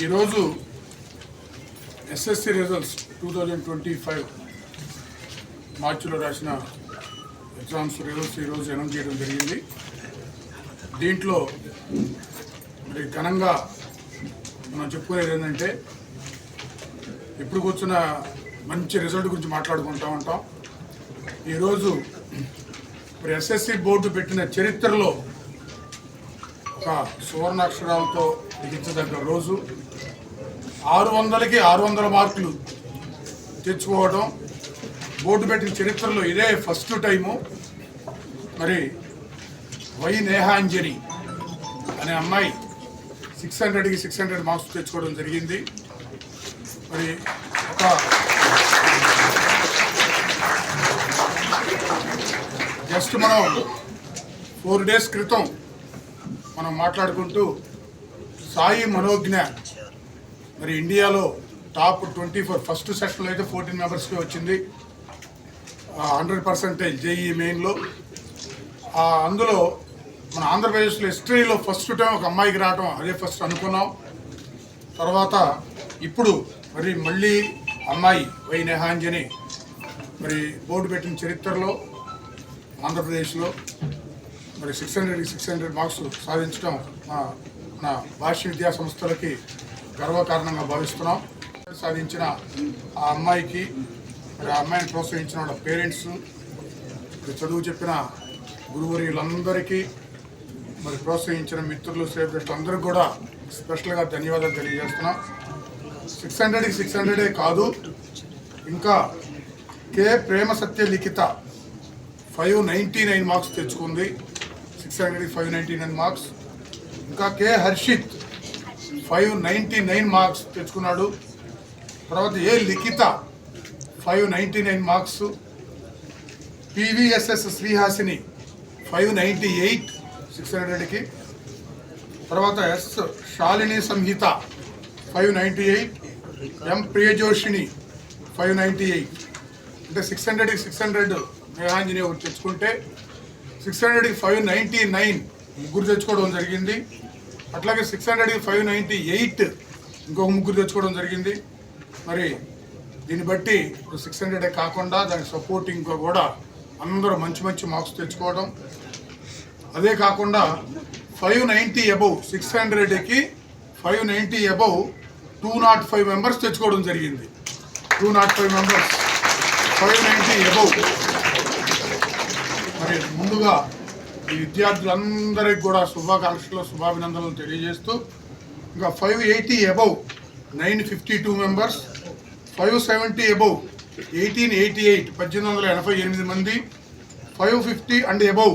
ఈరోజు SSC results two thousand twenty five మార్చిలో రాసిన ఎగ్జామ్స్ రిజల్ట్స్ ఈరోజు అనౌన్స్ చేయడం జరిగింది. దీంట్లో మరి ఘనంగా మనం చెప్పుకునేది ఏంటంటే ఇప్పుడు కూర్చున్న మంచి రిజల్ట్ గురించి మాట్లాడుకుంటూ ఉంటాం. ఈరోజు మరి ఎస్ఎస్సి బోర్డు పెట్టిన చరిత్రలో ఒక సువర్ణాక్షరాలతో లిఖించదగ్గ రోజు. ఆరు వందలకి ఆరు వందల మార్కులు తెచ్చుకోవడం బోర్డు పెట్టిన చరిత్రలో ఇదే ఫస్ట్ టైము. మరి వై నేహాంజరి అనే అమ్మాయి సిక్స్ హండ్రెడ్కి సిక్స్ హండ్రెడ్ మార్క్స్ తెచ్చుకోవడం జరిగింది. మరి ఒక జస్ట్ మనం ఫోర్ డేస్ క్రితం మనం మాట్లాడుకుంటూ సాయి మనోజ్ఞ. మరి ఇండియాలో టాప్ ట్వంటీ ఫోర్ ఫస్ట్ సెషన్లో అయితే ఫోర్టీన్ మెంబర్స్కి వచ్చింది. హండ్రెడ్ పర్సెంటేజ్ జేఈ మెయిన్లో. అందులో మన ఆంధ్రప్రదేశ్లో హిస్టరీలో ఫస్ట్ టైం ఒక అమ్మాయికి రావటం అదే ఫస్ట్ అనుకున్నాం. తర్వాత ఇప్పుడు మరి మళ్ళీ అమ్మాయి వై నెహాంజని మరి బోర్డు పెట్టిన చరిత్రలో ఆంధ్రప్రదేశ్లో. మరి six hundred six hundred marks సాధించడం మా నా భాష విద్యా సంస్థలకి గర్వకారణంగా భావిస్తున్నాం. సాధించిన ఆ అమ్మాయికి మరి ఆ అమ్మాయిని ప్రోత్సహించిన వాళ్ళ పేరెంట్స్ చదువు చెప్పిన గురువులందరికీ మరి ప్రోత్సహించిన మిత్రులు శ్రేష్ఠులు అందరికీ కూడా స్పెషల్గా ధన్యవాదాలు తెలియజేస్తున్నాం. సిక్స్ హండ్రెడ్కి సిక్స్ హండ్రెడే కాదు ఇంకా K Prema Satya Likhita five ninety nine marks తెచ్చుకుంది. Six hundred five ninety nine marks. ఇంకా K Harshith five ninety nine marks తెచ్చుకున్నాడు. తర్వాత A Likhita five ninety nine marks. PVSS Srihasini five ninety eight six హండ్రెడ్కి. తర్వాత S Shalini Samhitha five ninety eight. M Priyajoshini five ninety eight. అంటే six హండ్రెడ్కి six hundred Meghanjaneya తెచ్చుకుంటే six హండ్రెడ్కి five ninety nine ముగ్గురు తెచ్చుకోవడం జరిగింది. అట్లాగే సిక్స్ హండ్రెడ్కి ఫైవ్ నైంటీ ఎయిట్ ఇంకొక ముగ్గురు తెచ్చుకోవడం జరిగింది. మరి దీన్ని బట్టి ఇప్పుడు సిక్స్ హండ్రెడే కాకుండా దానికి సపోర్టింగ్గా కూడా అందరూ మంచి మంచి మార్క్స్ తెచ్చుకోవడం. అదే కాకుండా ఫైవ్ నైంటీ అబౌవ్ సిక్స్ హండ్రెడ్కి five ninety above two nought five members తెచ్చుకోవడం జరిగింది. Two nought five members five ninety above మరి ముందుగా ఈ విద్యార్థులందరికీ కూడా శుభాకాంక్షలు శుభాభినందనలు తెలియజేస్తూ ఇంకా five eighty above nine fifty two members five seventy above eighteen eighty eight పద్దెనిమిది వందల ఎనభై ఎనిమిది మంది five fifty and above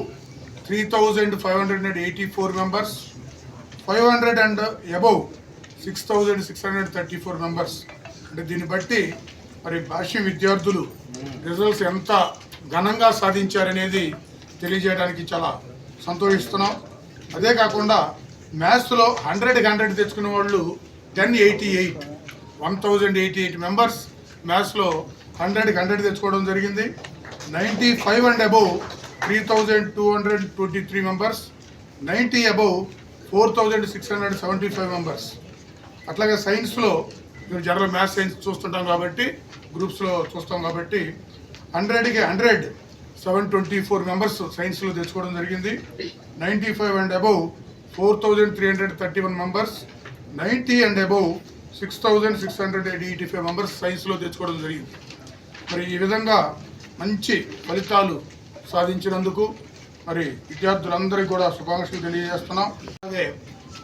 three thousand five hundred and eighty four members five hundred and above six thousand six hundred thirty four members. అంటే దీన్ని బట్టి మరి భాష్య విద్యార్థులు రిజల్ట్స్ ఎంత ఘనంగా సాధించారనేది తెలియజేయడానికి చాలా సంతోషిస్తున్నాం. అదే కాకుండా మ్యాథ్స్లో హండ్రెడ్కి హండ్రెడ్ తెచ్చుకున్న వాళ్ళు ten eighty eight one thousand eighty eight members మ్యాథ్స్లో హండ్రెడ్కి హండ్రెడ్ తెచ్చుకోవడం జరిగింది. Ninety five and above three thousand two hundred twenty three members ninety above four thousand six hundred seventy five members. అట్లాగే సైన్స్లో మేము జనరల్ మ్యాథ్స్ సైన్స్ చూస్తుంటాం కాబట్టి గ్రూప్స్లో చూస్తాం కాబట్టి హండ్రెడ్కి hundred. Seven twenty four members సైన్స్లో తెచ్చుకోవడం జరిగింది. Ninety five and above four thousand three hundred thirty one members. Ninety and above six thousand six hundred eighty five members సైన్స్లో తెచ్చుకోవడం జరిగింది. మరి ఈ విధంగా మంచి ఫలితాలు సాధించినందుకు మరి విద్యార్థులందరికీ కూడా శుభాకాంక్షలు తెలియజేస్తున్నాం. అలాగే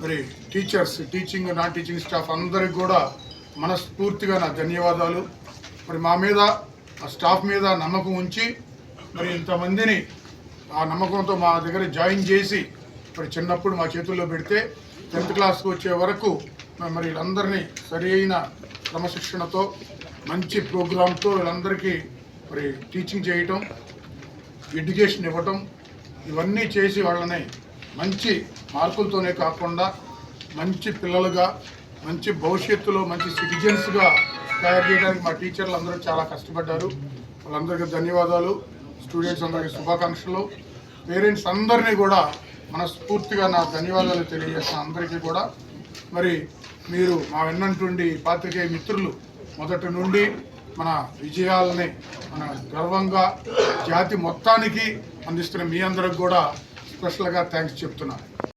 మరి teachers teaching non teaching staff అందరికి కూడా మనస్ఫూర్తిగా నా ధన్యవాదాలు. మరి మా మీద ఆ స్టాఫ్ మీద నమ్మకం ఉంచి మరి ఇంతమందిని ఆ నమ్మకంతో మా దగ్గర జాయిన్ చేసి మరి చిన్నప్పుడు మా చేతుల్లో పెడితే టెన్త్ క్లాస్కి వచ్చే వరకు మరి వీళ్ళందరినీ సరి అయిన క్రమశిక్షణతో మంచి ప్రోగ్రాంతో వీళ్ళందరికీ మరి టీచింగ్ చేయటం ఎడ్యుకేషన్ ఇవ్వటం ఇవన్నీ చేసి వాళ్ళని మంచి మార్కులతోనే కాకుండా మంచి పిల్లలుగా మంచి భవిష్యత్తులో మంచి సిటిజన్స్గా తయారు చేయడానికి మా టీచర్లు అందరూ చాలా కష్టపడ్డారు. వాళ్ళందరికీ ధన్యవాదాలు. స్టూడెంట్స్ అందరికీ శుభాకాంక్షలు. పేరెంట్స్ అందరినీ కూడా మనస్ఫూర్తిగా నా ధన్యవాదాలు తెలియజేస్తాను అందరికీ కూడా. మరి మీరు మా వెన్నంటుండి పాత్రికేయ మిత్రులు మొదటి నుండి మన విజయాలని మన గర్వంగా జాతి మొత్తానికి అందిస్తున్న మీ అందరికి కూడా స్పెషల్గా థ్యాంక్స్ చెప్తున్నాను.